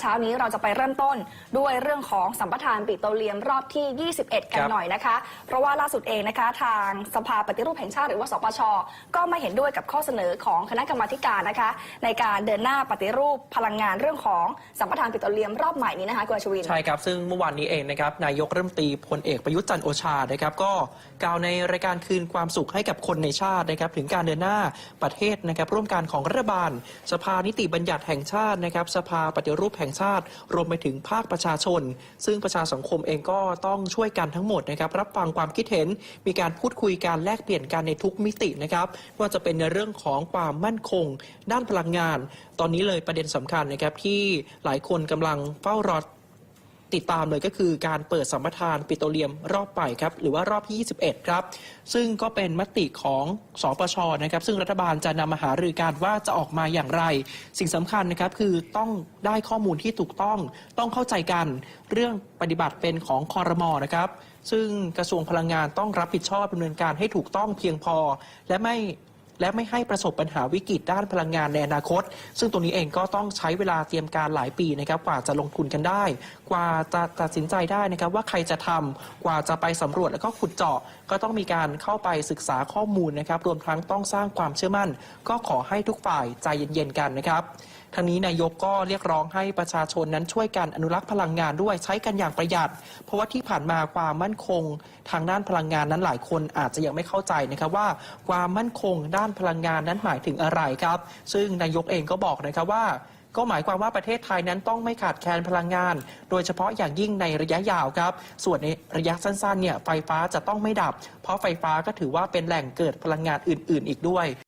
เช้านี้เราจะไปเริ่มต้นด้วยเรื่องของสัมปทานปิโตรเลียมรอบที่ 21 กันครับหน่อยนะคะ เพราะว่าล่าสุดเองนะคะ ทางสภาปฏิรูปแห่งชาติหรือว่าสปช ก็ไม่เห็นด้วยกับข้อเสนอของคณะกรรมาธิการนะคะ ในการเดินหน้าปฏิรูปพลังงานเรื่องของสัมปทานปิโตรเลียมรอบใหม่นี้นะคะคุณอัชวินใช่ครับซึ่งเมื่อวานนี้เองนะครับนายกรัฐมนตรีพลเอกประยุทธ์จันทร์โอชานะครับก็กล่าวในรายการคืนความสุขให้กับคนในชาตินะครับถึงการเดินหน้าประเทศนะครับร่วมกันของรัฐบาล สภานิติบัญญัติแห่งชาตินะครับสภาปฏิรูปแห่งชาติ รวมไปถึงภาคประชาชน ซึ่งประชาสังคมเองก็ต้องช่วยกันทั้งหมดนะครับรับฟังความคิดเห็น มีการพูดคุยการแลกเปลี่ยนกันในทุกมิตินะครับว่าจะเป็นในเรื่องของความมั่นคง ด้านพลังงาน ตอนนี้เลยประเด็นสำคัญนะครับที่หลายคนกำลังเฝ้ารอ ติดตามเลยก็คือการเปิดสัมปทานปิโตรเลียมรอบใหม่ครับหรือว่ารอบที่ 21 ครับ ซึ่งก็เป็นมติของสปชนะครับ ซึ่งรัฐบาลจะนำมาหารือกันว่าจะออกมาอย่างไร สิ่งสำคัญนะครับคือต้องได้ข้อมูลที่ถูกต้อง ต้องเข้าใจกันเรื่องปฏิบัติเป็นของคอรมอนะครับซึ่งกระทรวงพลังงานต้องรับผิดชอบดำเนินการให้ถูกต้องเพียงพอ และไม่ และไม่ให้ประสบปัญหาวิกฤตด้านพลังงานในอนาคต ซึ่งตรงนี้เองก็ต้องใช้เวลาเตรียมการหลายปีนะครับกว่าจะลงทุนกันได้ กว่าจะตัดสินใจได้นะครับว่าใครจะทำกว่าจะไปสำรวจแล้วก็ขุดเจาะ ก็ต้องมีการเข้าไปศึกษาข้อมูลนะครับรวมทั้งต้องสร้างความเชื่อมั่น ก็ขอให้ทุกฝ่ายใจเย็นๆกันนะครับทางนี้นายกก็เรียกร้องให้ประชาชนนั้นช่วยกันอนุรักษ์พลังงานด้วยใช้กันอย่างประหยัด เพราะว่าที่ผ่านมาความมั่นคง ทางด้านพลังงานนั้นหลายคนอาจจะยังไม่เข้าใจนะครับว่าความมั่นคงด้านพลังงานนั้นหมายถึงอะไรครับ ซึ่งนายกเองก็บอกนะครับว่าก็หมายความว่าประเทศไทยนั้นต้องไม่ขาดแคลนพลังงาน โดยเฉพาะอย่างยิ่งในระยะยาวครับ ส่วนในระยะสั้นๆเนี่ยไฟฟ้าจะต้องไม่ดับ เพราะไฟฟ้าก็ถือว่าเป็นแหล่งเกิดพลังงานอื่น ๆ อีกด้วย